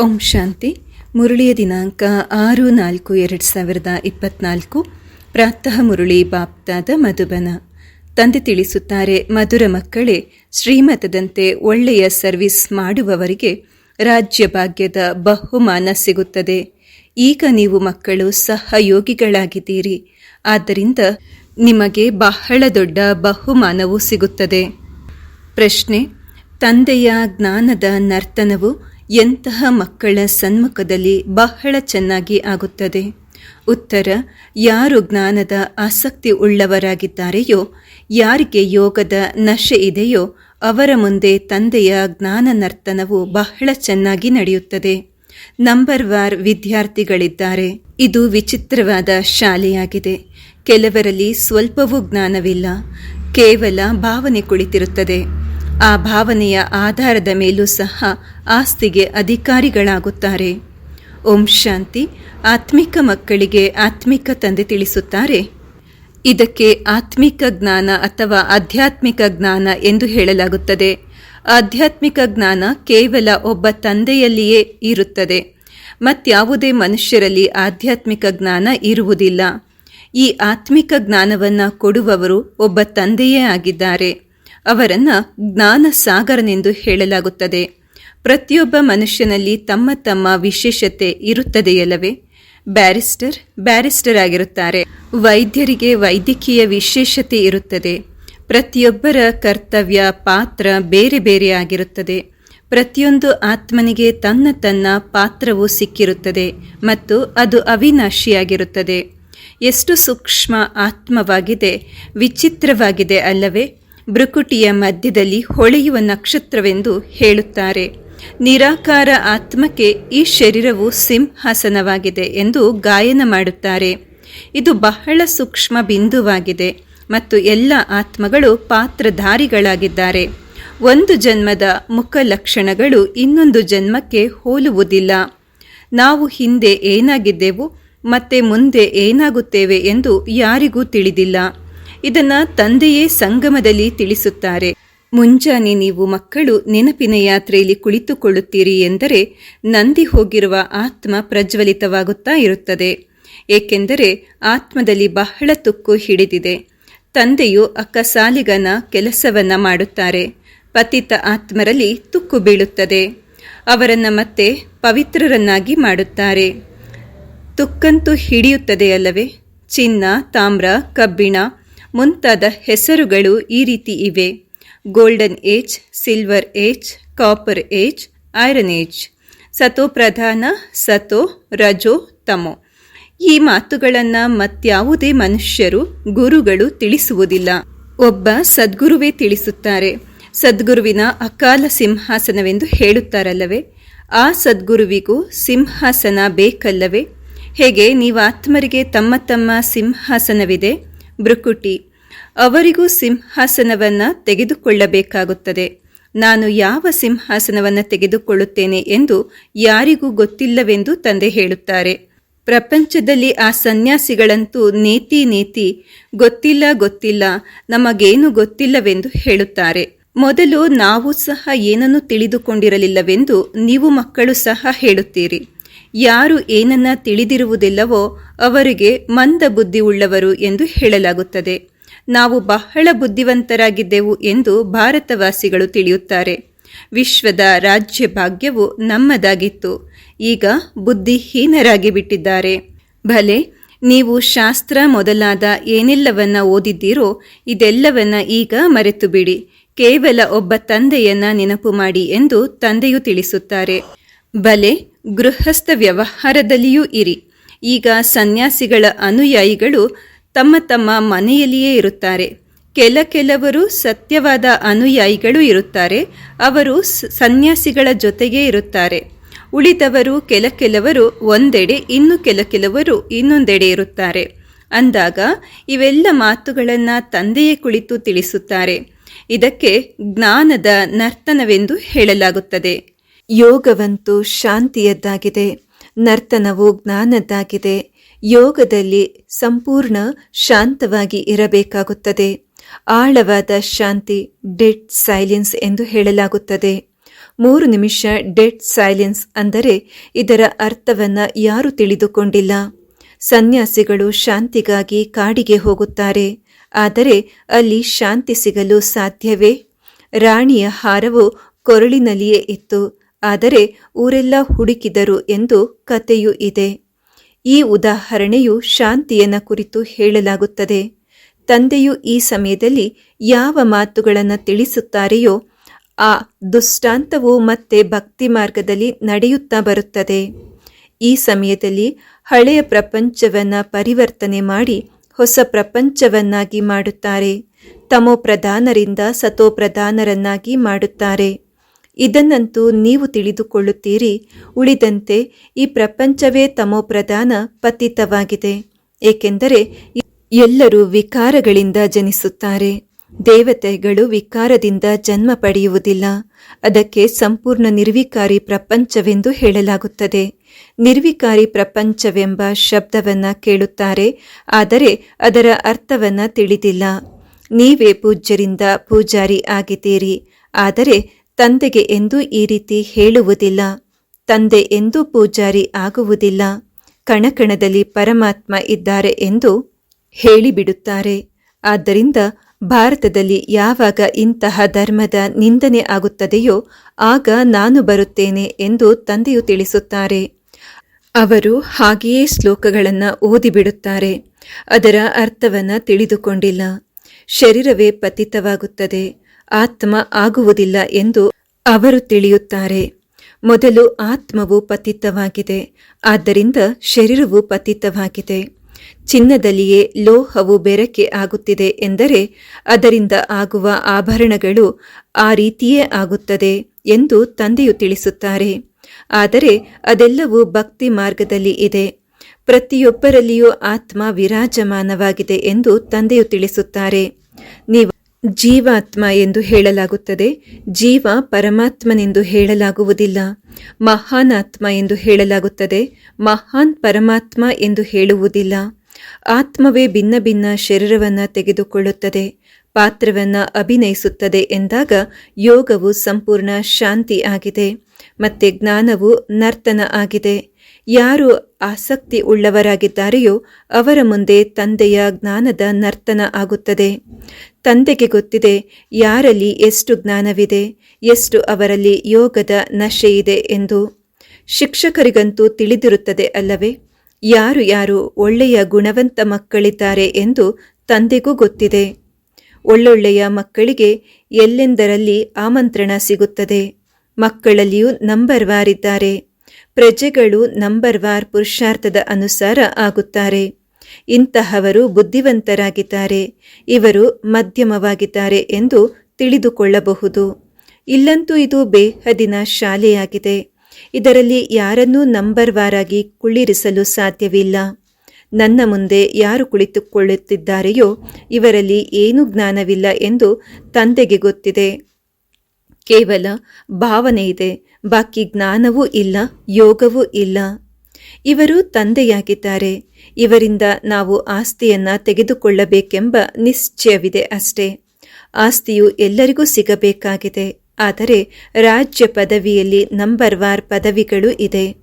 ಓಂ ಶಾಂತಿ. ಮುರುಳಿಯ ದಿನಾಂಕ ಆರು ನಾಲ್ಕು ಎರಡು ಸಾವಿರದ ಇಪ್ಪತ್ನಾಲ್ಕು. ಪ್ರಾತಃ ಮುರುಳಿ ಬಾಪ್ತಾದ ಮಧುಬನ. ತಂದೆ ತಿಳಿಸುತ್ತಾರೆ, ಮಧುರ ಮಕ್ಕಳೇ, ಶ್ರೀಮತದಂತೆ ಒಳ್ಳೆಯ ಸರ್ವಿಸ್ ಮಾಡುವವರಿಗೆ ರಾಜ್ಯ ಭಾಗ್ಯದ ಬಹುಮಾನ ಸಿಗುತ್ತದೆ. ಈಗ ನೀವು ಮಕ್ಕಳು ಸಹಯೋಗಿಗಳಾಗಿದ್ದೀರಿ. ಆದ್ದರಿಂದ ನಿಮಗೆ ಬಹಳ ದೊಡ್ಡ ಬಹುಮಾನವು ಸಿಗುತ್ತದೆ. ಪ್ರಶ್ನೆ, ತಂದೆಯ ಜ್ಞಾನದ ನರ್ತನವು ಎಂತಹ ಮಕ್ಕಳ ಸನ್ಮುಖದಲ್ಲಿ ಬಹಳ ಚೆನ್ನಾಗಿ ಆಗುತ್ತದೆ? ಉತ್ತರ, ಯಾರು ಜ್ಞಾನದ ಆಸಕ್ತಿ ಉಳ್ಳವರಾಗಿದ್ದಾರೆಯೋ, ಯಾರಿಗೆ ಯೋಗದ ನಶೆ ಇದೆಯೋ, ಅವರ ಮುಂದೆ ತಂದೆಯ ಜ್ಞಾನ ನರ್ತನವು ಬಹಳ ಚೆನ್ನಾಗಿ ನಡೆಯುತ್ತದೆ. ನಂಬರ್ ವಾರ್ ವಿದ್ಯಾರ್ಥಿಗಳಿದ್ದಾರೆ. ಇದು ವಿಚಿತ್ರವಾದ ಶಾಲೆಯಾಗಿದೆ. ಕೆಲವರಲ್ಲಿ ಸ್ವಲ್ಪವೂ ಜ್ಞಾನವಿಲ್ಲ. ಕೇವಲ ಭಾವನೆ ಕುಳಿತಿರುತ್ತದೆ. ಆ ಭಾವನೆಯ ಆಧಾರದ ಮೇಲೂ ಸಹ ಆಸ್ತಿಗೆ ಅಧಿಕಾರಿಗಳಾಗುತ್ತಾರೆ. ಓಂ ಶಾಂತಿ. ಆತ್ಮಿಕ ಮಕ್ಕಳಿಗೆ ಆತ್ಮಿಕ ತಂದೆ ತಿಳಿಸುತ್ತಾರೆ. ಇದಕ್ಕೆ ಆತ್ಮಿಕ ಜ್ಞಾನ ಅಥವಾ ಆಧ್ಯಾತ್ಮಿಕ ಜ್ಞಾನ ಎಂದು ಹೇಳಲಾಗುತ್ತದೆ. ಆಧ್ಯಾತ್ಮಿಕ ಜ್ಞಾನ ಕೇವಲ ಒಬ್ಬ ತಂದೆಯಲ್ಲಿಯೇ ಇರುತ್ತದೆ. ಮತ್ಯಾವುದೇ ಮನುಷ್ಯರಲ್ಲಿ ಆಧ್ಯಾತ್ಮಿಕ ಜ್ಞಾನ ಇರುವುದಿಲ್ಲ. ಈ ಆತ್ಮಿಕ ಜ್ಞಾನವನ್ನು ಕೊಡುವವರು ಒಬ್ಬ ತಂದೆಯೇ ಆಗಿದ್ದಾರೆ. ಅವರನ್ನು ಜ್ಞಾನ ಸಾಗರನೆಂದು ಹೇಳಲಾಗುತ್ತದೆ. ಪ್ರತಿಯೊಬ್ಬ ಮನುಷ್ಯನಲ್ಲಿ ತಮ್ಮ ತಮ್ಮ ವಿಶೇಷತೆ ಇರುತ್ತದೆಯಲ್ಲವೇ? ಬ್ಯಾರಿಸ್ಟರ್ ಬ್ಯಾರಿಸ್ಟರ್ ಆಗಿರುತ್ತಾರೆ ವೈದ್ಯರಿಗೆ ವೈದ್ಯಕೀಯ ವಿಶೇಷತೆ ಇರುತ್ತದೆ. ಪ್ರತಿಯೊಬ್ಬರ ಕರ್ತವ್ಯ, ಪಾತ್ರ ಬೇರೆ ಬೇರೆ ಆಗಿರುತ್ತದೆ. ಪ್ರತಿಯೊಂದು ಆತ್ಮನಿಗೆ ತನ್ನ ತನ್ನ ಪಾತ್ರವು ಸಿಕ್ಕಿರುತ್ತದೆ ಮತ್ತು ಅದು ಅವಿನಾಶಿಯಾಗಿರುತ್ತದೆ. ಎಷ್ಟು ಸೂಕ್ಷ್ಮ ಆತ್ಮವಾಗಿದೆ, ವಿಚಿತ್ರವಾಗಿದೆ ಅಲ್ಲವೇ? ಬೃಕುಟಿಯ ಮಧ್ಯದಲ್ಲಿ ಹೊಳೆಯುವ ನಕ್ಷತ್ರವೆಂದು ಹೇಳುತ್ತಾರೆ. ನಿರಾಕಾರ ಆತ್ಮಕ್ಕೆ ಈ ಶರೀರವು ಸಿಂಹಾಸನವಾಗಿದೆ ಎಂದು ಗಾಯನ ಮಾಡುತ್ತಾರೆ. ಇದು ಬಹಳ ಸೂಕ್ಷ್ಮ ಬಿಂದುವಾಗಿದೆ ಮತ್ತು ಎಲ್ಲ ಆತ್ಮಗಳು ಪಾತ್ರಧಾರಿಗಳಾಗಿದ್ದಾರೆ. ಒಂದು ಜನ್ಮದ ಮುಖ ಲಕ್ಷಣಗಳು ಇನ್ನೊಂದು ಜನ್ಮಕ್ಕೆ ಹೋಲುವುದಿಲ್ಲ. ನಾವು ಹಿಂದೆ ಏನಾಗಿದ್ದೆವು, ಮತ್ತೆ ಮುಂದೆ ಏನಾಗುತ್ತೇವೆ ಎಂದು ಯಾರಿಗೂ ತಿಳಿದಿಲ್ಲ. ಇದನ್ನು ತಂದೆಯೇ ಸಂಗಮದಲ್ಲಿ ತಿಳಿಸುತ್ತಾರೆ. ಮುಂಜಾನೆ ನೀವು ಮಕ್ಕಳು ನೆನಪಿನ ಯಾತ್ರೆಯಲ್ಲಿ ಕುಳಿತುಕೊಳ್ಳುತ್ತೀರಿ ಎಂದರೆ ನಂದಿ ಹೋಗಿರುವ ಆತ್ಮ ಪ್ರಜ್ವಲಿತವಾಗುತ್ತಾ ಇರುತ್ತದೆ. ಏಕೆಂದರೆ ಆತ್ಮದಲ್ಲಿ ಬಹಳ ತುಕ್ಕು ಹಿಡಿದಿದೆ. ತಂದೆಯು ಅಕ್ಕ ಸಾಲಿಗನ ಕೆಲಸವನ್ನ ಮಾಡುತ್ತಾರೆ. ಪತಿತ ಆತ್ಮರಲ್ಲಿ ತುಕ್ಕು ಬೀಳುತ್ತದೆ. ಅವರನ್ನು ಮತ್ತೆ ಪವಿತ್ರರನ್ನಾಗಿ ಮಾಡುತ್ತಾರೆ. ತುಕ್ಕಂತೂ ಹಿಡಿಯುತ್ತದೆ ಅಲ್ಲವೇ? ಚಿನ್ನ, ತಾಮ್ರ, ಕಬ್ಬಿಣ ಮುಂತಾದ ಹೆಸರುಗಳು ಈ ರೀತಿ ಇವೆ. Golden age silver age copper age iron age ಸತೋ ಪ್ರಧಾನ, ಸತೋ ರಜೋ, ತಮೋ. ಈ ಮಾತುಗಳನ್ನು ಮತ್ಯಾವುದೇ ಮನುಷ್ಯರು, ಗುರುಗಳು ತಿಳಿಸುವುದಿಲ್ಲ. ಒಬ್ಬ ಸದ್ಗುರುವೇ ತಿಳಿಸುತ್ತಾರೆ. ಸದ್ಗುರುವಿನ ಅಕಾಲ ಸಿಂಹಾಸನವೆಂದು ಹೇಳುತ್ತಾರಲ್ಲವೇ? ಆ ಸದ್ಗುರುವಿಗೂ ಸಿಂಹಾಸನ ಬೇಕಲ್ಲವೇ? ಹೇಗೆ ನೀವು ಆತ್ಮರಿಗೆ ತಮ್ಮ ತಮ್ಮ ಸಿಂಹಾಸನವಿದೆ? ಬೃಕುಟಿ ಅವರಿಗೂ ಸಿಂಹಾಸನವನ್ನು ತೆಗೆದುಕೊಳ್ಳಬೇಕಾಗುತ್ತದೆ. ನಾನು ಯಾವ ಸಿಂಹಾಸನವನ್ನು ತೆಗೆದುಕೊಳ್ಳುತ್ತೇನೆ ಎಂದು ಯಾರಿಗೂ ಗೊತ್ತಿಲ್ಲವೆಂದು ತಂದೆ ಹೇಳುತ್ತಾರೆ. ಪ್ರಪಂಚದಲ್ಲಿ ಆ ಸನ್ಯಾಸಿಗಳಂತೂ ನೀತಿ ನೀತಿ, ಗೊತ್ತಿಲ್ಲ ಗೊತ್ತಿಲ್ಲ, ನಮಗೇನು ಗೊತ್ತಿಲ್ಲವೆಂದು ಹೇಳುತ್ತಾರೆ. ಮೊದಲು ನಾವು ಸಹ ಏನನ್ನು ತಿಳಿದುಕೊಂಡಿರಲಿಲ್ಲವೆಂದು ನೀವು ಮಕ್ಕಳು ಸಹ ಹೇಳುತ್ತೀರಿ. ಯಾರು ಏನನ್ನ ತಿಳಿದಿರುವುದಿಲ್ಲವೋ ಅವರಿಗೆ ಮಂದ ಬುದ್ಧಿ ಉಳ್ಳವರು ಎಂದು ಹೇಳಲಾಗುತ್ತದೆ. ನಾವು ಬಹಳ ಬುದ್ಧಿವಂತರಾಗಿದ್ದೆವು ಎಂದು ಭಾರತವಾಸಿಗಳು ತಿಳಿಯುತ್ತಾರೆ. ವಿಶ್ವದ ರಾಜ್ಯ ಭಾಗ್ಯವು ನಮ್ಮದಾಗಿತ್ತು. ಈಗ ಬುದ್ಧಿಹೀನರಾಗಿ ಬಿಟ್ಟಿದ್ದಾರೆ. ಭಲೆ, ನೀವು ಶಾಸ್ತ್ರ ಮೊದಲಾದ ಏನೆಲ್ಲವನ್ನ ಓದಿದ್ದೀರೋ ಇದೆಲ್ಲವನ್ನ ಈಗ ಮರೆತು ಬಿಡಿ ಕೇವಲ ಒಬ್ಬ ತಂದೆಯನ್ನ ನೆನಪು ಮಾಡಿ ಎಂದು ತಂದೆಯು ತಿಳಿಸುತ್ತಾರೆ. ಬಲೆ ಗೃಹಸ್ಥ ವ್ಯವಹಾರದಲ್ಲಿಯೂ ಇರಿ. ಈಗ ಸನ್ಯಾಸಿಗಳ ಅನುಯಾಯಿಗಳು ತಮ್ಮ ತಮ್ಮ ಮನೆಯಲ್ಲಿಯೇ ಇರುತ್ತಾರೆ. ಕೆಲ ಕೆಲವರು ಸತ್ಯವಾದ ಅನುಯಾಯಿಗಳು ಇರುತ್ತಾರೆ. ಅವರು ಸನ್ಯಾಸಿಗಳ ಜೊತೆಗೇ ಇರುತ್ತಾರೆ. ಉಳಿದವರು ಕೆಲ ಕೆಲವರು ಒಂದೆಡೆ, ಇನ್ನು ಕೆಲ ಕೆಲವರು ಇನ್ನೊಂದೆಡೆ ಇರುತ್ತಾರೆ. ಅಂದಾಗ ಇವೆಲ್ಲ ಮಾತುಗಳನ್ನು ತಂದೆಯೇ ಕುಳಿತು ತಿಳಿಸುತ್ತಾರೆ. ಇದಕ್ಕೆ ಜ್ಞಾನದ ನರ್ತನವೆಂದು ಹೇಳಲಾಗುತ್ತದೆ. ಯೋಗವಂತೂ ಶಾಂತಿಯದ್ದಾಗಿದೆ, ನರ್ತನವು ಜ್ಞಾನದ್ದಾಗಿದೆ, ಯೋಗದಲ್ಲಿ ಸಂಪೂರ್ಣ ಶಾಂತವಾಗಿ ಇರಬೇಕಾಗುತ್ತದೆ. ಆಳವಾದ ಶಾಂತಿ, ಡೆಡ್ ಸೈಲೆನ್ಸ್ ಎಂದು ಹೇಳಲಾಗುತ್ತದೆ. ಮೂರು ನಿಮಿಷ ಡೆಡ್ ಸೈಲೆನ್ಸ್ ಅಂದರೆ ಇದರ ಅರ್ಥವನ್ನು ಯಾರು ತಿಳಿದುಕೊಂಡಿಲ್ಲ. ಸನ್ಯಾಸಿಗಳು ಶಾಂತಿಗಾಗಿ ಕಾಡಿಗೆ ಹೋಗುತ್ತಾರೆ. ಆದರೆ ಅಲ್ಲಿ ಶಾಂತಿ ಸಿಗಲು ಸಾಧ್ಯವೇ? ರಾಣಿಯ ಹಾರವು ಕೊರಳಿನಲ್ಲಿಯೇ ಇತ್ತು. ಆದರೆ ಊರೆಲ್ಲ ಹುಡುಕಿದರು ಎಂದು ಕಥೆಯೂ ಇದೆ. ಈ ಉದಾಹರಣೆಯು ಶಾಂತಿಯನ್ನ ಕುರಿತು ಹೇಳಲಾಗುತ್ತದೆ. ತಂದೆಯು ಈ ಸಮಯದಲ್ಲಿ ಯಾವ ಮಾತುಗಳನ್ನು ತಿಳಿಸುತ್ತಾರೆಯೋ ಆ ದುಷ್ಟಾಂತವು ಮತ್ತೆ ಭಕ್ತಿ ಮಾರ್ಗದಲ್ಲಿ ನಡೆಯುತ್ತಾ ಬರುತ್ತದೆ. ಈ ಸಮಯದಲ್ಲಿ ಹಳೆಯ ಪ್ರಪಂಚವನ್ನು ಪರಿವರ್ತನೆ ಮಾಡಿ ಹೊಸ ಪ್ರಪಂಚವನ್ನಾಗಿ ಮಾಡುತ್ತಾರೆ. ತಮೋ ಪ್ರಧಾನರಿಂದ ಸತೋ ಪ್ರಧಾನರನ್ನಾಗಿ ಮಾಡುತ್ತಾರೆ. ಇದನ್ನಂತೂ ನೀವು ತಿಳಿದುಕೊಳ್ಳುತ್ತೀರಿ. ಉಳಿದಂತೆ ಈ ಪ್ರಪಂಚವೇ ತಮೋ ಪ್ರಧಾನ ಪತಿತವಾಗಿದೆ. ಏಕೆಂದರೆ ಎಲ್ಲರೂ ವಿಕಾರಗಳಿಂದ ಜನಿಸುತ್ತಾರೆ. ದೇವತೆಗಳು ವಿಕಾರದಿಂದ ಜನ್ಮ ಪಡೆಯುವುದಿಲ್ಲ. ಅದಕ್ಕೆ ಸಂಪೂರ್ಣ ನಿರ್ವಿಕಾರಿ ಪ್ರಪಂಚವೆಂದು ಹೇಳಲಾಗುತ್ತದೆ. ನಿರ್ವಿಕಾರಿ ಪ್ರಪಂಚವೆಂಬ ಶಬ್ದವನ್ನ ಕೇಳುತ್ತಾರೆ, ಆದರೆ ಅದರ ಅರ್ಥವನ್ನ ತಿಳಿದಿಲ್ಲ. ನೀವೇ ಪೂಜ್ಯರಿಂದ ಪೂಜಾರಿ ಆಗಿದ್ದೀರಿ, ಆದರೆ ತಂದೆಗೆ ಎಂದೂ ಈ ರೀತಿ ಹೇಳುವುದಿಲ್ಲ. ತಂದೆ ಎಂದೂ ಪೂಜಾರಿ ಆಗುವುದಿಲ್ಲ. ಕಣಕಣದಲ್ಲಿ ಪರಮಾತ್ಮ ಇದ್ದಾರೆ ಎಂದು ಹೇಳಿಬಿಡುತ್ತಾರೆ. ಆದ್ದರಿಂದ ಭಾರತದಲ್ಲಿ ಯಾವಾಗ ಇಂತಹ ಧರ್ಮದ ನಿಂದನೆ ಆಗುತ್ತದೆಯೋ ಆಗ ನಾನು ಬರುತ್ತೇನೆ ಎಂದು ತಂದೆಯು ತಿಳಿಸುತ್ತಾರೆ. ಅವರು ಹಾಗೆಯೇ ಶ್ಲೋಕಗಳನ್ನು ಓದಿಬಿಡುತ್ತಾರೆ. ಅದರ ಅರ್ಥವನ್ನು ತಿಳಿದುಕೊಂಡಿಲ್ಲ. ಶರೀರವೇ ಪತಿತವಾಗುತ್ತದೆ. ಆತ್ಮ ಆಗುವುದಿಲ್ಲ ಎಂದು ಅವರು ತಿಳಿಯುತ್ತಾರೆ. ಮೊದಲು ಆತ್ಮವು ಪತಿತವಾಗಿದೆ, ಆದ್ದರಿಂದ ಶರೀರವು ಪತಿತವಾಗಿದೆ. ಚಿನ್ನದಲ್ಲಿಯೇ ಲೋಹವು ಬೆರಕೆ ಆಗುತ್ತಿದೆ ಎಂದರೆ ಅದರಿಂದ ಆಗುವ ಆಭರಣಗಳು ಆ ರೀತಿಯೇ ಆಗುತ್ತದೆ ಎಂದು ತಂದೆಯು ತಿಳಿಸುತ್ತಾರೆ. ಆದರೆ ಅದೆಲ್ಲವೂ ಭಕ್ತಿ ಮಾರ್ಗದಲ್ಲಿ ಇದೆ. ಪ್ರತಿಯೊಬ್ಬರಲ್ಲಿಯೂ ಆತ್ಮ ವಿರಾಜಮಾನವಾಗಿದೆ ಎಂದು ತಂದೆಯು ತಿಳಿಸುತ್ತಾರೆ. ಜೀವಾತ್ಮ ಎಂದು ಹೇಳಲಾಗುತ್ತದೆ. ಜೀವ ಪರಮಾತ್ಮನೆಂದು ಹೇಳಲಾಗುವುದಿಲ್ಲ. ಮಹಾನ್ ಆತ್ಮ ಎಂದು ಹೇಳಲಾಗುತ್ತದೆ. ಮಹಾನ್ ಪರಮಾತ್ಮ ಎಂದು ಹೇಳುವುದಿಲ್ಲ. ಆತ್ಮವೇ ಭಿನ್ನ ಭಿನ್ನ ಶರೀರವನ್ನು ತೆಗೆದುಕೊಳ್ಳುತ್ತದೆ. ಪಾತ್ರವನ್ನು ಅಭಿನಯಿಸುತ್ತದೆ ಎಂದಾಗ ಯೋಗವು ಸಂಪೂರ್ಣ ಶಾಂತಿ ಆಗಿದೆ. ಮತ್ತು ಜ್ಞಾನವು ನರ್ತನ ಆಗಿದೆ. ಯಾರು ಆಸಕ್ತಿ ಉಳ್ಳವರಾಗಿದ್ದಾರೆಯೋ ಅವರ ಮುಂದೆ ತಂದೆಯ ಜ್ಞಾನದ ನರ್ತನ ಆಗುತ್ತದೆ. ತಂದೆಗೆ ಗೊತ್ತಿದೆ, ಯಾರಲ್ಲಿ ಎಷ್ಟು ಜ್ಞಾನವಿದೆ, ಎಷ್ಟು ಅವರಲ್ಲಿ ಯೋಗದ ನಶೆಯಿದೆ ಎಂದು. ಶಿಕ್ಷಕರಿಗಂತೂ ತಿಳಿದಿರುತ್ತದೆ ಅಲ್ಲವೇ, ಯಾರು ಯಾರು ಒಳ್ಳೆಯ ಗುಣವಂತ ಮಕ್ಕಳಿದ್ದಾರೆ ಎಂದು ತಂದೆಗೂ ಗೊತ್ತಿದೆ. ಒಳ್ಳೊಳ್ಳೆಯ ಮಕ್ಕಳಿಗೆ ಎಲ್ಲೆಂದರಲ್ಲಿ ಆಮಂತ್ರಣ ಸಿಗುತ್ತದೆ. ಮಕ್ಕಳಲ್ಲಿಯೂ ನಂಬರ್ವಾರಿದ್ದಾರೆ. ಪ್ರಜೆಗಳು ನಂಬರ್ ವಾರ್ ಪುರುಷಾರ್ಥದ ಅನುಸಾರ ಆಗುತ್ತಾರೆ. ಇಂತಹವರು ಬುದ್ಧಿವಂತರಾಗಿದ್ದಾರೆ. ಇವರು ಮಧ್ಯಮವಾಗಿದ್ದಾರೆ ಎಂದು ತಿಳಿದುಕೊಳ್ಳಬಹುದು. ಇಲ್ಲಂತೂ ಇದು ಬೇಹದಿನ ಶಾಲೆಯಾಗಿದೆ. ಇದರಲ್ಲಿ ಯಾರನ್ನೂ ನಂಬರ್ ವಾರಾಗಿ ಕುಳ್ಳಿರಿಸಲು ಸಾಧ್ಯವಿಲ್ಲ. ನನ್ನ ಮುಂದೆ ಯಾರು ಕುಳಿತುಕೊಳ್ಳುತ್ತಿದ್ದಾರೆಯೋ ಇವರಲ್ಲಿ ಏನೂ ಜ್ಞಾನವಿಲ್ಲ ಎಂದು ತಂದೆಗೆ ಗೊತ್ತಿದೆ. ಕೇವಲ ಭಾವನೆ ಇದೆ ಬಾಕಿ ಜ್ಞಾನವೂ ಇಲ್ಲ, ಯೋಗವೂ ಇಲ್ಲ. ಇವರು ತಂದೆಯಾಗಿದ್ದಾರೆ. ಇವರಿಂದ ನಾವು ಆಸ್ತಿಯನ್ನ ತೆಗೆದುಕೊಳ್ಳಬೇಕೆಂಬ ನಿಶ್ಚಯವಿದೆ ಅಷ್ಟೇ. ಆಸ್ತಿಯು ಎಲ್ಲರಿಗೂ ಸಿಗಬೇಕಾಗಿದೆ. ಆದರೆ ರಾಜ್ಯ ಪದವಿಯಲ್ಲಿ ನಂಬರ್ ವಾರ್ ಪದವಿಗಳು ಇದೆ.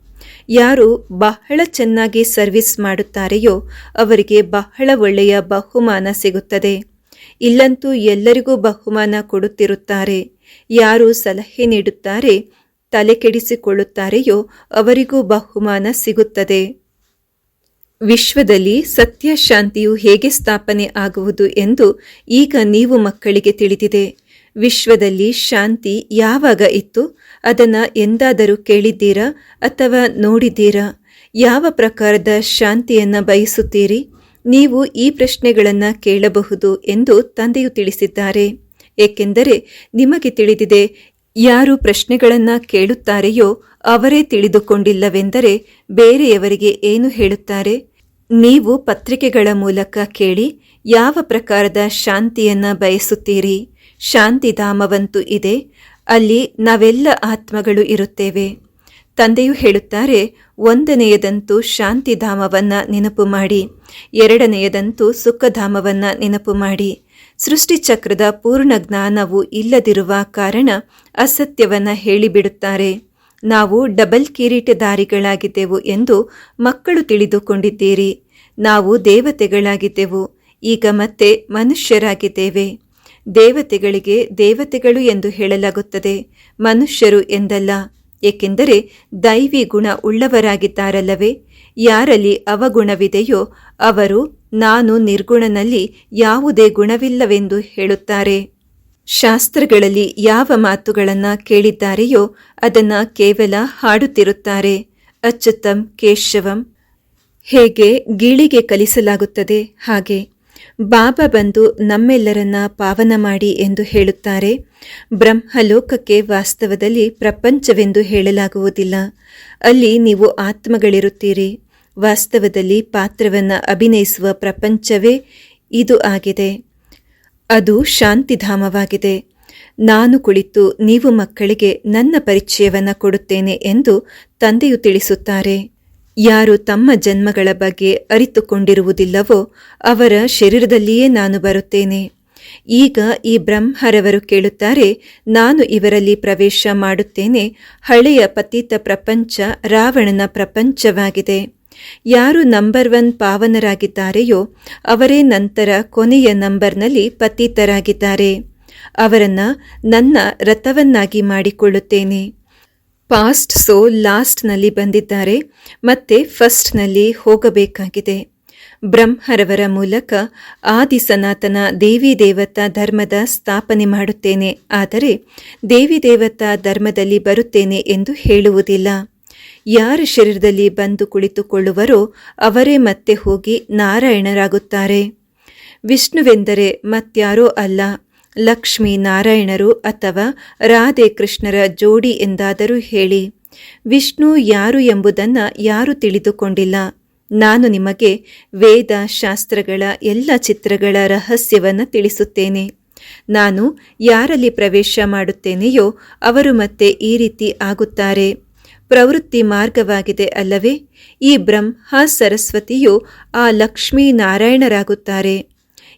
ಯಾರು ಬಹಳ ಚೆನ್ನಾಗಿ ಸರ್ವಿಸ್ ಮಾಡುತ್ತಾರೆಯೋ ಅವರಿಗೆ ಬಹಳ ಒಳ್ಳೆಯ ಬಹುಮಾನ ಸಿಗುತ್ತದೆ. ಇಲ್ಲಂತೂ ಎಲ್ಲರಿಗೂ ಬಹುಮಾನ ಕೊಡುತ್ತಿರುತ್ತಾರೆ. ಯಾರು ಸಲಹೆ ನೀಡುತ್ತಾರೆ ತಲೆ ಕೆಡಿಸಿಕೊಳ್ಳುತ್ತಾರೆಯೋ ಅವರಿಗೂ ಬಹುಮಾನ ಸಿಗುತ್ತದೆ. ವಿಶ್ವದಲ್ಲಿ ಸತ್ಯ ಶಾಂತಿಯು ಹೇಗೆ ಸ್ಥಾಪನೆ ಆಗುವುದು ಎಂದು ಈಗ ನೀವು ಮಕ್ಕಳಿಗೆ ತಿಳಿದಿದೆ. ವಿಶ್ವದಲ್ಲಿ ಶಾಂತಿ ಯಾವಾಗ ಇತ್ತು? ಅದನ್ನು ಎಂದಾದರೂ ಕೇಳಿದ್ದೀರಾ ಅಥವಾ ನೋಡಿದ್ದೀರಾ? ಯಾವ ಪ್ರಕಾರದ ಶಾಂತಿಯನ್ನು ಬಯಸುತ್ತೀರಿ? ನೀವು ಈ ಪ್ರಶ್ನೆಗಳನ್ನು ಕೇಳಬಹುದು ಎಂದು ತಂದೆಯು ತಿಳಿಸಿದ್ದಾರೆ. ಏಕೆಂದರೆ ನಿಮಗೆ ತಿಳಿದಿದೆ ಯಾರು ಪ್ರಶ್ನೆಗಳನ್ನು ಕೇಳುತ್ತಾರೆಯೋ ಅವರೇ ತಿಳಿದುಕೊಂಡಿಲ್ಲವೆಂದರೆ ಬೇರೆಯವರಿಗೆ ಏನು ಹೇಳುತ್ತಾರೆ? ನೀವು ಪತ್ರಿಕೆಗಳ ಮೂಲಕ ಕೇಳಿ ಯಾವ ಪ್ರಕಾರದ ಶಾಂತಿಯನ್ನ ಬಯಸುತ್ತೀರಿ? ಶಾಂತಿಧಾಮವಂತೂ ಇದೆ, ಅಲ್ಲಿ ನಾವೆಲ್ಲ ಆತ್ಮಗಳು ಇರುತ್ತೇವೆ. ತಂದೆಯು ಹೇಳುತ್ತಾರೆ, ಒಂದನೆಯದಂತೂ ಶಾಂತಿಧಾಮವನ್ನು ನೆನಪು ಮಾಡಿ, ಎರಡನೆಯದಂತೂ ಸುಖಧಾಮವನ್ನ ನೆನಪು ಮಾಡಿ. ಸೃಷ್ಟಿಚಕ್ರದ ಪೂರ್ಣ ಜ್ಞಾನವು ಇಲ್ಲದಿರುವ ಕಾರಣ ಅಸತ್ಯವನ್ನ ಹೇಳಿಬಿಡುತ್ತಾರೆ. ನಾವು ಡಬಲ್ ಕಿರೀಟಧಾರಿಗಳಾಗಿದ್ದೆವು ಎಂದು ಮಕ್ಕಳು ತಿಳಿದುಕೊಂಡಿದ್ದೀರಿ. ನಾವು ದೇವತೆಗಳಾಗಿದ್ದೆವು, ಈಗ ಮತ್ತೆ ಮನುಷ್ಯರಾಗಿದ್ದೇವೆ. ದೇವತೆಗಳಿಗೆ ದೇವತೆಗಳು ಎಂದು ಹೇಳಲಾಗುತ್ತದೆ, ಮನುಷ್ಯರು ಎಂದಲ್ಲ. ಏಕೆಂದರೆ ದೈವಿ ಗುಣ ಉಳ್ಳವರಾಗಿದ್ದಾರಲ್ಲವೇ? ಯಾರಲ್ಲಿ ಅವಗುಣವಿದೆಯೋ ಅವರು, ನಾನು ನಿರ್ಗುಣನಲ್ಲಿ ಯಾವುದೇ ಗುಣವಿಲ್ಲವೆಂದು ಹೇಳುತ್ತಾರೆ. ಶಾಸ್ತ್ರಗಳಲ್ಲಿ ಯಾವ ಮಾತುಗಳನ್ನು ಕೇಳಿದ್ದಾರೆಯೋ ಅದನ್ನ ಕೇವಲ ಹಾಡುತ್ತಿರುತ್ತಾರೆ. ಅಚ್ಯುತಂ ಕೇಶವಂ. ಹೇಗೆ ಗೀಳಿಗೆ ಕಲಿಸಲಾಗುತ್ತದೆ? ಹಾಗೆ. ಬಾಬಾ ಬಂದು ನಮ್ಮೆಲ್ಲರನ್ನ ಪಾವನ ಮಾಡಿ ಎಂದು ಹೇಳುತ್ತಾರೆ. ಬ್ರಹ್ಮಲೋಕಕ್ಕೆ ವಾಸ್ತವದಲ್ಲಿ ಪ್ರಪಂಚವೆಂದು ಹೇಳಲಾಗುವುದಿಲ್ಲ. ಅಲ್ಲಿ ನೀವು ಆತ್ಮಗಳಿರುತ್ತೀರಿ. ವಾಸ್ತವದಲ್ಲಿ ಪಾತ್ರವನ್ನು ಅಭಿನಯಿಸುವ ಪ್ರಪಂಚವೇ ಇದು ಆಗಿದೆ. ಅದು ಶಾಂತಿಧಾಮವಾಗಿದೆ. ನಾನು ಕುಳಿತು ನೀವು ಮಕ್ಕಳಿಗೆ ನನ್ನ ಪರಿಚಯವನ್ನು ಕೊಡುತ್ತೇನೆ ಎಂದು ತಂದೆಯು ತಿಳಿಸುತ್ತಾರೆ. ಯಾರು ತಮ್ಮ ಜನ್ಮಗಳ ಬಗ್ಗೆ ಅರಿತುಕೊಂಡಿರುವುದಿಲ್ಲವೋ ಅವರ ಶರೀರದಲ್ಲಿಯೇ ನಾನು ಬರುತ್ತೇನೆ. ಈಗ ಈ ಬ್ರಹ್ಮರವರು ಕೇಳುತ್ತಾರೆ, ನಾನು ಇವರಲ್ಲಿ ಪ್ರವೇಶ ಮಾಡುತ್ತೇನೆ, ಹಳೆಯ ಪತೀತ ಪ್ರಪಂಚ ರಾವಣನ ಪ್ರಪಂಚವಾಗಿದೆ. ಯಾರು ನಂಬರ್ ಒನ್ ಪಾವನರಾಗಿದ್ದಾರೆಯೋ ಅವರೇ ನಂತರ ಕೊನೆಯ ನಂಬರ್ನಲ್ಲಿ ಪತಿತರಾಗಿದ್ದಾರೆ. ಅವರನ್ನ ನನ್ನ ರಥವನ್ನಾಗಿ ಮಾಡಿಕೊಳ್ಳುತ್ತೇನೆ. ಪಾಸ್ಟ್ ಸೋ ಲಾಸ್ಟ್ನಲ್ಲಿ ಬಂದಿದ್ದಾರೆ, ಮತ್ತೆ ಫಸ್ಟ್ನಲ್ಲಿ ಹೋಗಬೇಕಾಗಿದೆ. ಬ್ರಹ್ಮರವರ ಮೂಲಕ ಆದಿ ಸನಾತನ ದೇವಿ ದೇವತಾ ಧರ್ಮದ ಸ್ಥಾಪನೆ ಮಾಡುತ್ತೇನೆ, ಆದರೆ ದೇವಿ ದೇವತಾ ಧರ್ಮದಲ್ಲಿ ಬರುತ್ತೇನೆ ಎಂದು ಹೇಳುವುದಿಲ್ಲ. ಯಾರ ಶರೀರದಲ್ಲಿ ಬಂದು ಕುಳಿತುಕೊಳ್ಳುವರೋ ಅವರೇ ಮತ್ತೆ ಹೋಗಿ ನಾರಾಯಣರಾಗುತ್ತಾರೆ. ವಿಷ್ಣುವೆಂದರೆ ಮತ್ಯಾರೋ ಅಲ್ಲ, ಲಕ್ಷ್ಮೀ ನಾರಾಯಣರು ಅಥವಾ ರಾಧೆ ಕೃಷ್ಣರ ಜೋಡಿ ಎಂದಾದರೂ ಹೇಳಿ. ವಿಷ್ಣು ಯಾರು ಎಂಬುದನ್ನು ಯಾರು ತಿಳಿದುಕೊಂಡಿಲ್ಲ. ನಾನು ನಿಮಗೆ ವೇದ, ಶಾಸ್ತ್ರಗಳ ಎಲ್ಲ ಚಿತ್ರಗಳ ರಹಸ್ಯವನ್ನು ತಿಳಿಸುತ್ತೇನೆ. ನಾನು ಯಾರಲ್ಲಿ ಪ್ರವೇಶ ಮಾಡುತ್ತೇನೆಯೋ ಅವರು ಮತ್ತೆ ಈ ರೀತಿ ಆಗುತ್ತಾರೆ. ಪ್ರವೃತ್ತಿ ಮಾರ್ಗವಾಗಿದೆ ಅಲ್ಲವೇ? ಈ ಬ್ರಹ್ಮ ಸರಸ್ವತಿಯು ಆ ಲಕ್ಷ್ಮೀ ನಾರಾಯಣರಾಗುತ್ತಾರೆ.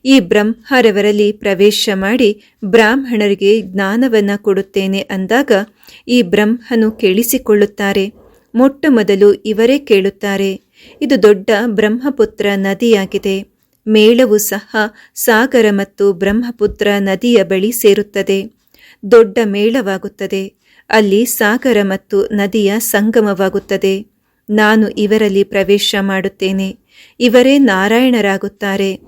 ಈ ಬ್ರಹ್ಮರವರಲ್ಲಿ ಪ್ರವೇಶ ಮಾಡಿ ಬ್ರಾಹ್ಮಣರಿಗೆ ಜ್ಞಾನವನ್ನು ಕೊಡುತ್ತೇನೆ ಅಂದಾಗ ಈ ಬ್ರಹ್ಮನು ಕೇಳಿಸಿಕೊಳ್ಳುತ್ತಾರೆ. ಮೊಟ್ಟ ಮೊದಲು ಇವರೇ ಕೇಳುತ್ತಾರೆ. ಇದು ದೊಡ್ಡ ಬ್ರಹ್ಮಪುತ್ರ ನದಿಯಾಗಿದೆ. ಮೇಳವು ಸಹ ಸಾಗರ ಮತ್ತು ಬ್ರಹ್ಮಪುತ್ರ ನದಿಯ ಬಳಿ ಸೇರುತ್ತದೆ. ದೊಡ್ಡ ಮೇಳವಾಗುತ್ತದೆ. ಅಲ್ಲಿ ಸಾಗರ ಮತ್ತು ನದಿಯ ಸಂಗಮವಾಗುತ್ತದೆ. ನಾನು ಇವರಲ್ಲಿ ಪ್ರವೇಶ ಮಾಡುತ್ತೇನೆ. ಇವರೇ ನಾರಾಯಣರಾಗುತ್ತಾರೆ.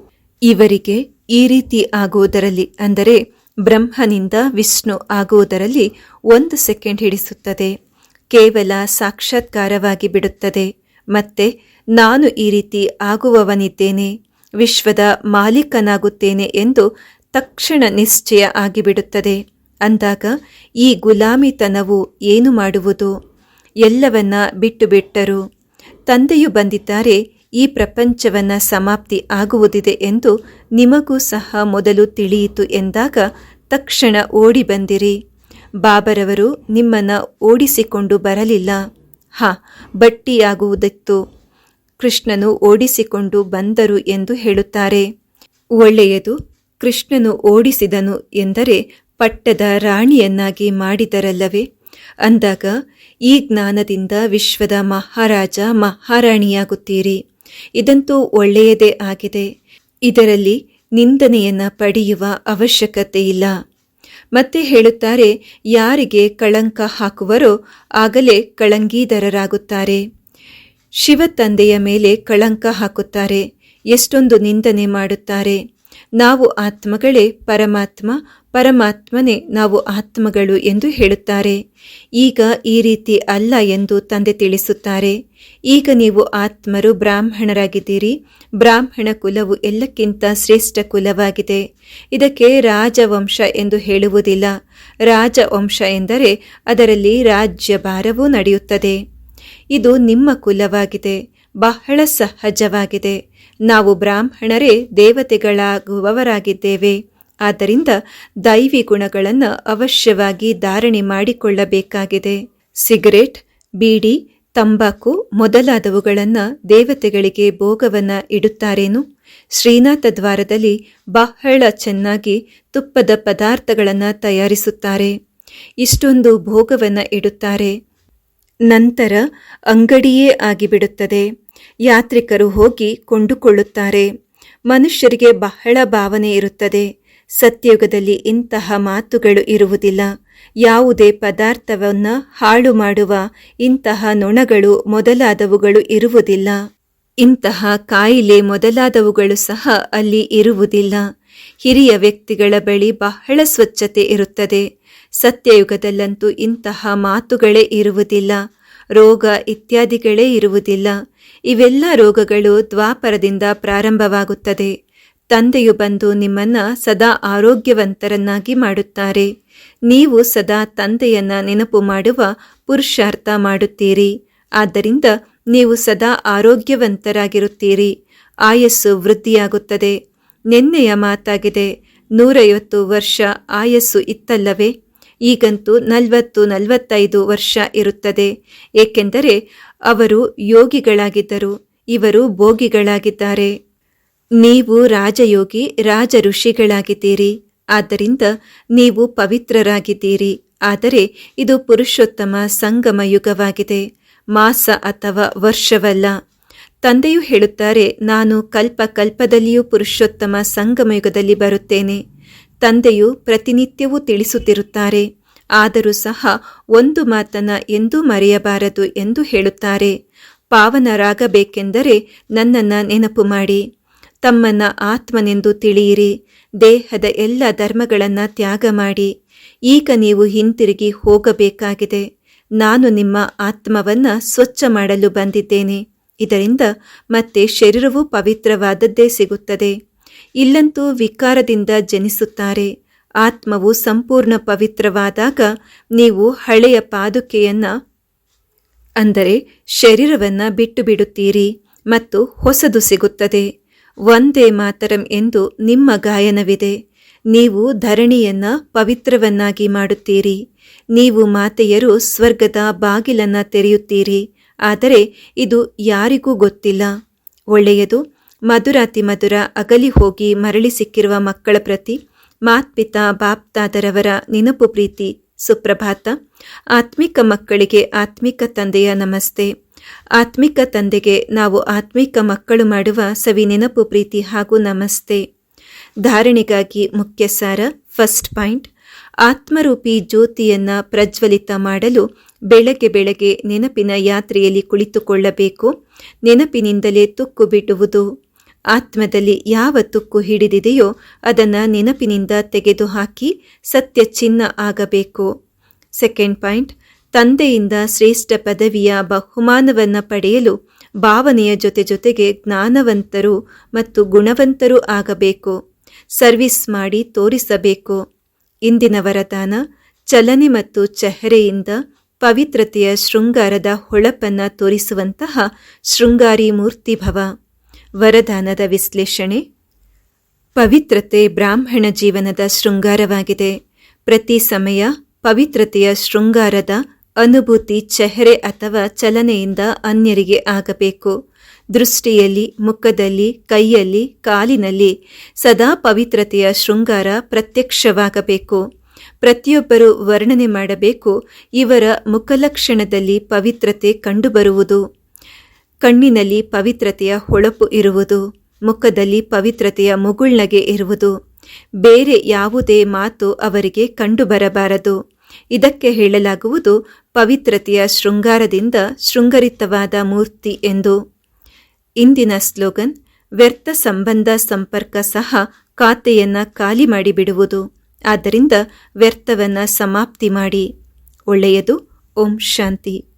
ಇವರಿಗೆ ಈ ರೀತಿ ಆಗುವುದರಲ್ಲಿ ಅಂದರೆ ಬ್ರಹ್ಮನಿಂದ ವಿಷ್ಣು ಆಗುವುದರಲ್ಲಿ ಒಂದು ಸೆಕೆಂಡ್ ಹಿಡಿಸುತ್ತದೆ. ಕೇವಲ ಸಾಕ್ಷಾತ್ಕಾರವಾಗಿ ಬಿಡುತ್ತದೆ. ಮತ್ತೆ ನಾನು ಈ ರೀತಿ ಆಗುವವನಿದ್ದೇನೆ. ವಿಶ್ವದ ಮಾಲೀಕನಾಗುತ್ತೇನೆ ಎಂದು ತಕ್ಷಣ ನಿಶ್ಚಯ ಆಗಿಬಿಡುತ್ತದೆ. ಅಂದಾಗ ಈ ಗುಲಾಮಿತನವು ಏನು ಮಾಡುವುದು? ಎಲ್ಲವನ್ನ ಬಿಟ್ಟು ಬಿಟ್ಟರು ತಂದೆಯು ಬಂದಿದ್ದಾರೆ, ಈ ಪ್ರಪಂಚವನ್ನ ಸಮಾಪ್ತಿ ಆಗುವುದಿದೆ ಎಂದು ನಿಮಗೂ ಸಹ ಮೊದಲು ತಿಳಿಯಿತು ಎಂದಾಗ ತಕ್ಷಣ ಓಡಿ ಬಂದಿರಿ. ಬಾಬರವರು ನಿಮ್ಮನ್ನು ಓಡಿಸಿಕೊಂಡು ಬರಲಿಲ್ಲ. ಹಾ, ಬಟ್ಟಿಯಾಗುವುದಿತ್ತು. ಕೃಷ್ಣನು ಓಡಿಸಿಕೊಂಡು ಬಂದರು ಎಂದು ಹೇಳುತ್ತಾರೆ. ಒಳ್ಳೆಯದು, ಕೃಷ್ಣನು ಓಡಿಸಿದನು ಎಂದರೆ ಪಟ್ಟದ ರಾಣಿಯನ್ನಾಗಿ ಮಾಡಿದರಲ್ಲವೇ? ಅಂದಾಗ, ಈ ಜ್ಞಾನದಿಂದ ವಿಶ್ವದ ಮಹಾರಾಜ ಮಹಾರಾಣಿಯಾಗುತ್ತೀರಿ. ಇದಂತೂ ಒಳ್ಳೆಯದೇ ಆಗಿದೆ. ಇದರಲ್ಲಿ ನಿಂದನೆಯನ್ನ ಪಡೆಯುವ ಅವಶ್ಯಕತೆ ಇಲ್ಲ. ಮತ್ತೆ ಹೇಳುತ್ತಾರೆ, ಯಾರಿಗೆ ಕಳಂಕ ಹಾಕುವರೋ ಆಗಲೇ ಕಳಂಗೀಧರರಾಗುತ್ತಾರೆ. ಶಿವ ತಂದೆಯ ಮೇಲೆ ಕಳಂಕ ಹಾಕುತ್ತಾರೆ. ಎಷ್ಟೊಂದು ನಿಂದನೆ ಮಾಡುತ್ತಾರೆ. ನಾವು ಆತ್ಮಗಳೇ ಪರಮಾತ್ಮ, ಪರಮಾತ್ಮನೇ ನಾವು ಆತ್ಮಗಳು ಎಂದು ಹೇಳುತ್ತಾರೆ. ಈಗ ಈ ರೀತಿ ಅಲ್ಲ ಎಂದು ತಂದೆ ತಿಳಿಸುತ್ತಾರೆ. ಈಗ ನೀವು ಆತ್ಮರು ಬ್ರಾಹ್ಮಣರಾಗಿದ್ದೀರಿ. ಬ್ರಾಹ್ಮಣ ಕುಲವು ಎಲ್ಲಕ್ಕಿಂತ ಶ್ರೇಷ್ಠ ಕುಲವಾಗಿದೆ. ಇದಕ್ಕೆ ರಾಜವಂಶ ಎಂದು ಹೇಳುವುದಿಲ್ಲ. ರಾಜವಂಶ ಎಂದರೆ ಅದರಲ್ಲಿ ರಾಜ್ಯಭಾರವೂ ನಡೆಯುತ್ತದೆ. ಇದು ನಿಮ್ಮ ಕುಲವಾಗಿದೆ. ಬಹಳ ಸಹಜವಾಗಿದೆ. ನಾವು ಬ್ರಾಹ್ಮಣರೇ ದೇವತೆಗಳಾಗುವವರಾಗಿದ್ದೇವೆ. ಆದ್ದರಿಂದ ದೈವಿ ಗುಣಗಳನ್ನು ಅವಶ್ಯವಾಗಿ ಧಾರಣೆ ಮಾಡಿಕೊಳ್ಳಬೇಕಾಗಿದೆ. ಸಿಗರೇಟ್, ಬೀಡಿ, ತಂಬಾಕು ಮೊದಲಾದವುಗಳನ್ನು ದೇವತೆಗಳಿಗೆ ಭೋಗವನ್ನು ಇಡುತ್ತಾರೇನು? ಶ್ರೀನಾಥ ದ್ವಾರದಲ್ಲಿ ಬಹಳ ಚೆನ್ನಾಗಿ ತುಪ್ಪದ ಪದಾರ್ಥಗಳನ್ನು ತಯಾರಿಸುತ್ತಾರೆ. ಇಷ್ಟೊಂದು ಭೋಗವನ್ನು ಇಡುತ್ತಾರೆ. ನಂತರ ಅಂಗಡಿಯೇ ಆಗಿಬಿಡುತ್ತದೆ. ಯಾತ್ರಿಕರು ಹೋಗಿ ಕೊಂಡುಕೊಳ್ಳುತ್ತಾರೆ. ಮನುಷ್ಯರಿಗೆ ಬಹಳ ಭಾವನೆ ಇರುತ್ತದೆ. ಸತ್ಯಯುಗದಲ್ಲಿ ಇಂತಹ ಮಾತುಗಳು ಇರುವುದಿಲ್ಲ. ಯಾವುದೇ ಪದಾರ್ಥವನ್ನು ಹಾಳು ಮಾಡುವ ಇಂತಹ ನೊಣಗಳು ಮೊದಲಾದವುಗಳು ಇರುವುದಿಲ್ಲ. ಇಂತಹ ಕಾಯಿಲೆ ಮೊದಲಾದವುಗಳು ಸಹ ಅಲ್ಲಿ ಇರುವುದಿಲ್ಲ. ಹಿರಿಯ ವ್ಯಕ್ತಿಗಳ ಬಳಿ ಬಹಳ ಸ್ವಚ್ಛತೆ ಇರುತ್ತದೆ. ಸತ್ಯಯುಗದಲ್ಲಂತೂ ಇಂತಹ ಮಾತುಗಳೇ ಇರುವುದಿಲ್ಲ, ರೋಗ ಇತ್ಯಾದಿಗಳೇ ಇರುವುದಿಲ್ಲ. ಇವೆಲ್ಲ ರೋಗಗಳು ದ್ವಾಪರದಿಂದ ಪ್ರಾರಂಭವಾಗುತ್ತದೆ. ತಂದೆಯು ಬಂದು ನಿಮ್ಮನ್ನ ಸದಾ ಆರೋಗ್ಯವಂತರನ್ನಾಗಿ ಮಾಡುತ್ತಾರೆ. ನೀವು ಸದಾ ತಂದೆಯನ್ನ ನೆನಪು ಮಾಡುವ ಪುರುಷಾರ್ಥ ಮಾಡುತ್ತೀರಿ. ಆದ್ದರಿಂದ ನೀವು ಸದಾ ಆರೋಗ್ಯವಂತರಾಗಿರುತ್ತೀರಿ. ಆಯಸ್ಸು ವೃದ್ಧಿಯಾಗುತ್ತದೆ. ನಿನ್ನೆಯ ಮಾತಾಗಿದೆ, ನೂರೈವತ್ತು ವರ್ಷ ಆಯಸ್ಸು ಇತ್ತಲ್ಲವೇ? ಈಗಂತೂ ನಲವತ್ತು ನಲವತ್ತೈದು ವರ್ಷ ಇರುತ್ತದೆ. ಏಕೆಂದರೆ ಅವರು ಯೋಗಿಗಳಾಗಿದ್ದರು, ಇವರು ಭೋಗಿಗಳಾಗಿದ್ದಾರೆ. ನೀವು ರಾಜಯೋಗಿ ರಾಜ ಋಷಿಗಳಾಗಿದ್ದೀರಿ ಆದ್ದರಿಂದ ನೀವು ಪವಿತ್ರರಾಗಿದ್ದೀರಿ. ಆದರೆ ಇದು ಪುರುಷೋತ್ತಮ ಸಂಗಮ ಯುಗವಾಗಿದೆ, ಮಾಸ ಅಥವಾ ವರ್ಷವಲ್ಲ. ತಂದೆಯು ಹೇಳುತ್ತಾರೆ, ನಾನು ಕಲ್ಪ ಕಲ್ಪದಲ್ಲಿಯೂ ಪುರುಷೋತ್ತಮ ಸಂಗಮಯುಗದಲ್ಲಿ ಬರುತ್ತೇನೆ. ತಂದೆಯು ಪ್ರತಿನಿತ್ಯವೂ ತಿಳಿಸುತ್ತಿರುತ್ತಾರೆ. ಆದರೂ ಸಹ ಒಂದು ಮಾತನ್ನ ಎಂದೂ ಮರೆಯಬಾರದು ಎಂದು ಹೇಳುತ್ತಾರೆ. ಪಾವನರಾಗಬೇಕೆಂದರೆ ನನ್ನನ್ನು ನೆನಪು ಮಾಡಿ. ತಮ್ಮನ್ನ ಆತ್ಮನೆಂದು ತಿಳಿಯಿರಿ. ದೇಹದ ಎಲ್ಲ ಧರ್ಮಗಳನ್ನು ತ್ಯಾಗ ಮಾಡಿ. ಈಗ ನೀವು ಹಿಂತಿರುಗಿ ಹೋಗಬೇಕಾಗಿದೆ. ನಾನು ನಿಮ್ಮ ಆತ್ಮವನ್ನು ಸ್ವಚ್ಛ ಮಾಡಲು ಬಂದಿದ್ದೇನೆ. ಇದರಿಂದ ಮತ್ತೆ ಶರೀರವು ಪವಿತ್ರವಾದದ್ದೇ ಸಿಗುತ್ತದೆ. ಇಲ್ಲಂತೂ ವಿಕಾರದಿಂದ ಜನಿಸುತ್ತಾರೆ. ಆತ್ಮವು ಸಂಪೂರ್ಣ ಪವಿತ್ರವಾದಾಗ ನೀವು ಹಳೆಯ ಪಾದುಕೆಯನ್ನು, ಅಂದರೆ ಶರೀರವನ್ನು ಬಿಟ್ಟು ಬಿಡುತ್ತೀರಿ ಮತ್ತು ಹೊಸದು ಸಿಗುತ್ತದೆ. ಒಂದೇ ಮಾತರಂ ಎಂದು ನಿಮ್ಮ ಗಾಯನವಿದೆ. ನೀವು ಧರಣಿಯನ್ನು ಪವಿತ್ರವನ್ನಾಗಿ ಮಾಡುತ್ತೀರಿ. ನೀವು ಮಾತೆಯರು ಸ್ವರ್ಗದ ಬಾಗಿಲನ್ನು ತೆರೆಯುತ್ತೀರಿ. ಆದರೆ ಇದು ಯಾರಿಗೂ ಗೊತ್ತಿಲ್ಲ. ಒಳ್ಳೆಯದು ಮಧುರಾತಿ ಮಧುರ ಅಗಲಿ ಹೋಗಿ ಮರಳಿ ಸಿಕ್ಕಿರುವ ಮಕ್ಕಳ ಪ್ರತಿ ಮಾತ್ಪಿತಾ ಬಾಪ್ತಾದರವರ ನೆನಪು ಪ್ರೀತಿ. ಸುಪ್ರಭಾತ, ಆತ್ಮಿಕ ಮಕ್ಕಳಿಗೆ ಆತ್ಮಿಕ ತಂದೆಯ ನಮಸ್ತೆ. ಆತ್ಮಿಕ ತಂದೆಗೆ ನಾವು ಆತ್ಮಿಕ ಮಕ್ಕಳು ಮಾಡುವ ಸವಿ ನೆನಪು ಪ್ರೀತಿ ಹಾಗೂ ನಮಸ್ತೆ. ಧಾರಣೆಗಾಗಿ ಮುಖ್ಯ ಸಾರ ಫಸ್ಟ್ ಪಾಯಿಂಟ್, ಆತ್ಮರೂಪಿ ಜ್ಯೋತಿಯನ್ನ ಪ್ರಜ್ವಲಿತ ಮಾಡಲು ಬೆಳಗ್ಗೆ ಬೆಳಗ್ಗೆ ನೆನಪಿನ ಯಾತ್ರೆಯಲ್ಲಿ ಕುಳಿತುಕೊಳ್ಳಬೇಕು. ನೆನಪಿನಿಂದಲೇ ತುಕ್ಕು ಬಿಡುವುದು ಆತ್ಮದಲ್ಲಿ ಯಾವ ತುಕ್ಕು ಹಿಡಿದಿದೆಯೋ ಅದನ್ನು ನೆನಪಿನಿಂದ ತೆಗೆದುಹಾಕಿ ಸತ್ಯ ಚಿನ್ನ ಆಗಬೇಕು. ಸೆಕೆಂಡ್ ಪಾಯಿಂಟ್, ತಂದೆಯಿಂದ ಶ್ರೇಷ್ಠ ಪದವಿಯ ಬಹುಮಾನವನ್ನು ಪಡೆಯಲು ಭಾವನೆಯ ಜೊತೆ ಜೊತೆಗೆ ಜ್ಞಾನವಂತರು ಮತ್ತು ಗುಣವಂತರು ಆಗಬೇಕು. ಸರ್ವಿಸ್ ಮಾಡಿ ತೋರಿಸಬೇಕು. ಇಂದಿನ ವರದಾನ, ಚಲನೆ ಮತ್ತು ಚೆಹರೆಯಿಂದ ಪವಿತ್ರತೆಯ ಶೃಂಗಾರದ ಹೊಳಪನ್ನು ತೋರಿಸುವಂತಹ ಶೃಂಗಾರಿ ಮೂರ್ತಿಭವ ವರದಾನದ ವಿಶ್ಲೇಷಣೆ. ಪವಿತ್ರತೆ ಬ್ರಾಹ್ಮಣ ಜೀವನದ ಶೃಂಗಾರವಾಗಿದೆ. ಪ್ರತಿ ಸಮಯ ಪವಿತ್ರತೆಯ ಶೃಂಗಾರದ ಅನುಭೂತಿ ಚೆಹರೆ ಅಥವಾ ಚಲನೆಯಿಂದ ಅನ್ಯರಿಗೆ ಆಗಬೇಕು. ದೃಷ್ಟಿಯಲ್ಲಿ, ಮುಖದಲ್ಲಿ, ಕೈಯಲ್ಲಿ, ಕಾಲಿನಲ್ಲಿ ಸದಾ ಪವಿತ್ರತೆಯ ಶೃಂಗಾರ ಪ್ರತ್ಯಕ್ಷವಾಗಬೇಕು. ಪ್ರತಿಯೊಬ್ಬರು ವರ್ಣನೆ ಮಾಡಬೇಕು. ಇವರ ಮುಖಲಕ್ಷಣದಲ್ಲಿ ಪವಿತ್ರತೆ ಕಂಡುಬರುವುದು. ಕಣ್ಣಿನಲ್ಲಿ ಪವಿತ್ರತೆಯ ಹೊಳಪು ಇರುವುದು, ಮುಖದಲ್ಲಿ ಪವಿತ್ರತೆಯ ಮುಗುಳ್ನಗೆ ಇರುವುದು. ಬೇರೆ ಯಾವುದೇ ಮಾತು ಅವರಿಗೆ ಕಂಡುಬರಬಾರದು. ಇದಕ್ಕೆ ಹೇಳಲಾಗುವುದು, ಪವಿತ್ರತೆಯ ಶೃಂಗಾರದಿಂದ ಶೃಂಗರಿತವಾದ ಮೂರ್ತಿ ಎಂದು. ಇಂದಿನ ಸ್ಲೋಗನ್, ವ್ಯರ್ಥ ಸಂಬಂಧ ಸಂಪರ್ಕ ಸಹ ಖಾತೆಯನ್ನು ಖಾಲಿ ಮಾಡಿಬಿಡುವುದು. ಆದ್ದರಿಂದ ವ್ಯರ್ಥವನ್ನು ಸಮಾಪ್ತಿ ಮಾಡಿ. ಒಳ್ಳೆಯದು. ಓಂ ಶಾಂತಿ.